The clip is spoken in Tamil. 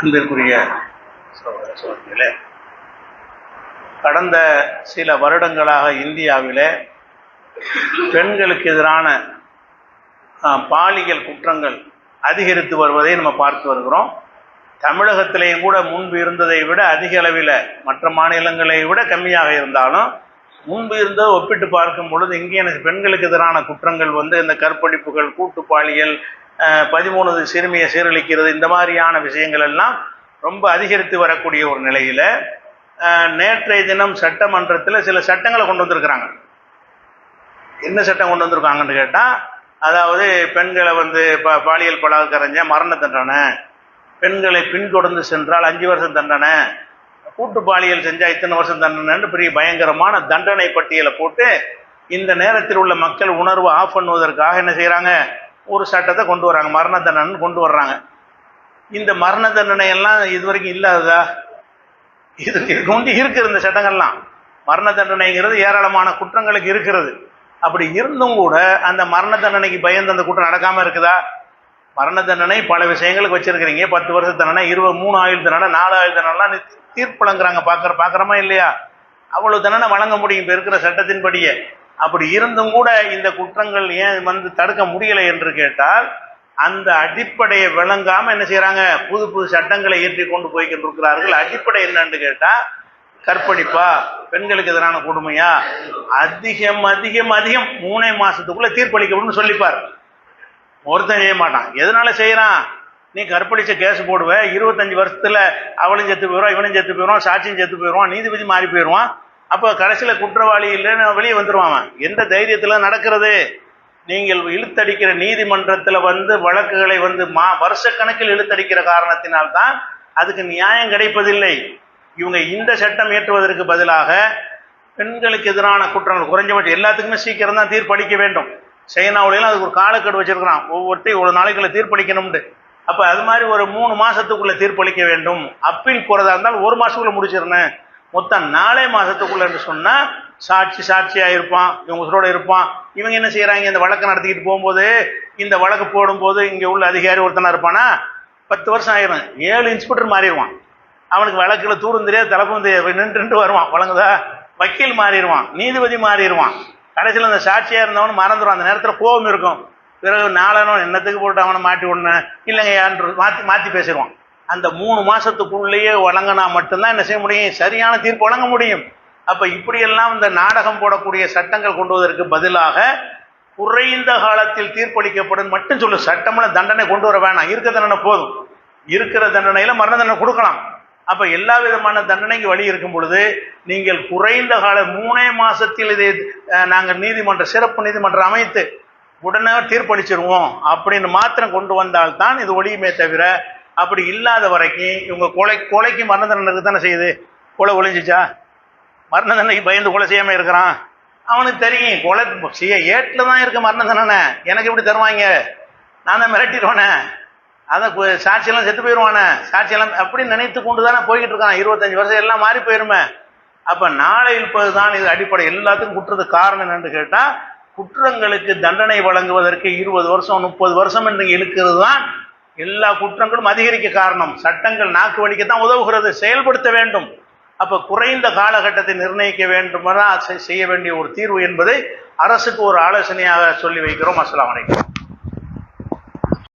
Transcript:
அன்பிற்குரிய சகோதர கடந்த சில வருடங்களாக இந்தியாவிலே பெண்களுக்கு எதிரான பாலியல் குற்றங்கள் அதிகரித்து வருவதை நம்ம பார்த்து வருகிறோம். தமிழகத்திலேயும் கூட முன்பு இருந்ததை விட அதிக அளவில் மற்ற மாநிலங்களை விட கம்மியாக இருந்தாலும் முன்பு இருந்த ஒப்பிட்டு பார்க்கும் பொழுது இங்கே எனக்கு பெண்களுக்கு எதிரான குற்றங்கள் வந்து இந்த கற்பழிப்புகள் கூட்டு பாலியல் பதிமூணு சிறுமியை சீரழிக்கிறது இந்த மாதிரியான விஷயங்கள் எல்லாம் ரொம்ப அதிகரித்து வரக்கூடிய ஒரு நிலையில் நேற்றைய தினம் சட்டமன்றத்தில் சில சட்டங்களை கொண்டு வந்திருக்கிறாங்க. என்ன சட்டம் கொண்டு வந்திருக்காங்கன்னு கேட்டால் அதாவது பெண்களை வந்து ப பாலியல் பலாத்காரஞ்ச மரண தண்டனை பெண்களை பின்தொடர்ந்து சென்றால் அஞ்சு வருஷம் தண்டனை கூட்டு பாலியல் செஞ்சால் இத்தனை வருஷம் தண்டனைன்னு பெரிய பயங்கரமான தண்டனை பட்டியலை போட்டு இந்த நேரத்தில் உள்ள மக்கள் உணர்வு ஆஃப் பண்ணுவதற்காக என்ன செய்கிறாங்க ஒரு சட்டத்தை கொண்டு வராங்க மரண தண்டனைன்னு கொண்டு வர்றாங்க. இந்த மரண தண்டனை எல்லாம் இது வரைக்கும் இல்லாததா? இது இதுக்கு முந்தி இருக்கிற இந்த சட்டங்கள்லாம். மரண தண்டனைங்கிறது ஏராளமான குற்றங்களுக்கு இருக்கிறது. அப்படி இருந்தும் கூட அந்த மரண தண்டனைக்கு பயந்து அந்த குற்றம் நடக்காமல் இருக்குதா? மரண தண்டனை பல விஷயங்களுக்கு வச்சிருக்கிறீங்க. பத்து வருஷ தண்டனை இருபது மூணு ஆயுள் தண்டனை நாலு ஆயுள் தண்டனைலாம் தீர்ப்பழங்குறாங்க பார்க்குற பார்க்குறோமா இல்லையா? அவ்வளவு தண்டனை வழங்க முடியும் இப்போ இருக்கிற சட்டத்தின்படியே. அப்படி இருந்தும் கூட இந்த குற்றங்கள் ஏன் வந்து தடுக்க முடியலை என்று கேட்டால் அந்த அடிப்படையை விளங்காம என்ன செய்கிறாங்க புது புது சட்டங்களை ஏற்றி கொண்டு போய்கிட்டு இருக்கிறார்கள் அடிப்படை என்னன்னு கேட்டா கற்பழிப்பா பெண்களுக்கு எதிரான கொடுமையா? அதிகம் அதிகம் அதிகம் மூணே மாசத்துக்குள்ள தீர்ப்பளிக்கணும்னு சொல்லிப்பார். ஒருத்தன் செய்ய மாட்டான். எதனால செய்யறான்? நீ கற்பழிச்ச கேஸ் போடுவ இருபத்தஞ்சு வருஷத்துல அவளும் செத்து போயிடுவான் இவனும் செத்து போயிடுவான் சாட்சியும் செத்து போயிடுவான் நீதிபதி மாறி போயிடுவான் அப்போ கடைசியில் குற்றவாளி இல்லைன்னு வெளியே வந்துடுவான் எந்த தைரியத்தில் நடக்கிறது? நீங்கள் இழுத்தடிக்கிற நீதிமன்றத்தில் வந்து வழக்குகளை வந்து மா வருஷக்கணக்கில் இழுத்தடிக்கிற காரணத்தினால்தான் அதுக்கு நியாயம் கிடைப்பதில்லை. இவங்க இந்த சட்டம் ஏற்றுவதற்கு பதிலாக பெண்களுக்கு எதிரான குற்றங்கள் குறைஞ்சபட்சம் எல்லாத்துக்குமே சீக்கிரம் தான் தீர்ப்பளிக்க வேண்டும். சைனாவுலையும் அதுக்கு ஒரு காலக்கெடு வச்சிருக்கிறான். ஒவ்வொருத்தையும் ஒரு நாளைக்குள்ள தீர்ப்பளிக்கணும்னு அப்போ அது மாதிரி ஒரு மூணு மாசத்துக்குள்ள தீர்ப்பளிக்க வேண்டும். அப்பீல் போறதா இருந்தால் ஒரு மாசத்துக்குள்ள முடிச்சிருந்தேன் மொத்தம் நாலே மாசத்துக்குள்ளன்னு சொன்னா சாட்சி சாட்சியா இருப்பான் இவங்க உசுரோட இருப்பான். இவங்க என்ன செய்யறாங்க இந்த வழக்கை நடத்திக்கிட்டு போகும்போது இந்த வழக்கு போடும்போது இங்க உள்ள அதிகாரி ஒருத்தனா இருப்பானா? பத்து வருஷம் ஆயிரும். ஏழு இன்ஸ்பெக்டர் மாறிடுவான். அவனுக்கு வழக்கில் தூரம் தெரியாது தலைப்பும் தெரியாது நின்று வருவான். வழங்குதா? வக்கீல் மாறிடுவான். நீதிபதி மாறிடுவான். கடைசியில் அந்த சாட்சியாக இருந்தவனு மறந்துடும் அந்த நேரத்தில் கோபம் இருக்கும். பிறகு நாளனும் என்னத்துக்கு போட்டு அவனை மாட்டி விடணும்? இல்லைங்க மாற்றி மாற்றி பேசிடுவான். அந்த மூணு மாதத்துக்குள்ளேயே வழங்கினா மட்டும்தான் என்ன செய்ய முடியும்? சரியான தீர்ப்பு வழங்க முடியும். அப்போ இப்படியெல்லாம் இந்த நாடகம் போடக்கூடிய சட்டங்கள் கொண்டு வருவதற்கு பதிலாக குறைந்த காலத்தில் தீர்ப்பளிக்கப்படும் மட்டும் சொல்லு சட்டம்ல தண்டனை கொண்டு வர வேணாம். இருக்க தண்டனை போதும். இருக்கிற தண்டனையில் மரண தண்டனை கொடுக்கலாம். அப்ப எல்லா விதமான தண்டனைக்கு வழி இருக்கும் பொழுது நீங்கள் குறைந்த கால மூணே மாசத்தில் இதை நாங்கள் நீதிமன்ற சிறப்பு நீதிமன்றம் அமைத்து உடனே தீர்ப்பளிச்சிருவோம் அப்படின்னு மாத்திரம் கொண்டு வந்தால்தான் இது ஒளியுமே தவிர அப்படி இல்லாத வரைக்கும் இவங்க கொலை கொலைக்கு மரண தண்டனை தானே செய்யுது? கொலை ஒளிஞ்சிச்சா மரண தண்டனைக்கு பயந்து கொலை செய்யாமல் இருக்கிறான். அவனுக்கு தெரியும் கொலை செய்ய ஏட்டில் தான் இருக்க மரண தண்டனை. எனக்கு எப்படி தருவாங்க? நான் தான் மிரட்டிடுவானே. அதான் சாட்சியெல்லாம் செத்து போயிடுவானே சாட்சியெல்லாம் அப்படி நினைத்து கொண்டு தானே போய்கிட்டு இருக்கான். இருபத்தஞ்சு வருஷம் எல்லாம் மாறி போயிருமே. அப்போ நாளை இருப்பது தான் இது அடிப்படை. எல்லாத்துக்கும் குற்றத்துக்கு காரணம் என்னன்னு கேட்டால் குற்றங்களுக்கு தண்டனை வழங்குவதற்கு இருபது வருஷம் முப்பது வருஷம் என்று இழுக்கிறது தான் எல்லா குற்றங்களும் அதிகரிக்க காரணம். சட்டங்கள் நாக்கு வலிக்கத்தான் உதவுகிறது. செயல்படுத்த வேண்டும். அப்போ குறைந்த காலகட்டத்தை நிர்ணயிக்க வேண்டுமென செய்ய வேண்டிய ஒரு தீர்வு என்பதை அரசுக்கு ஒரு ஆலோசனையாக சொல்லி வைக்கிறோம். அஸ்லாம் அலைக்கும்.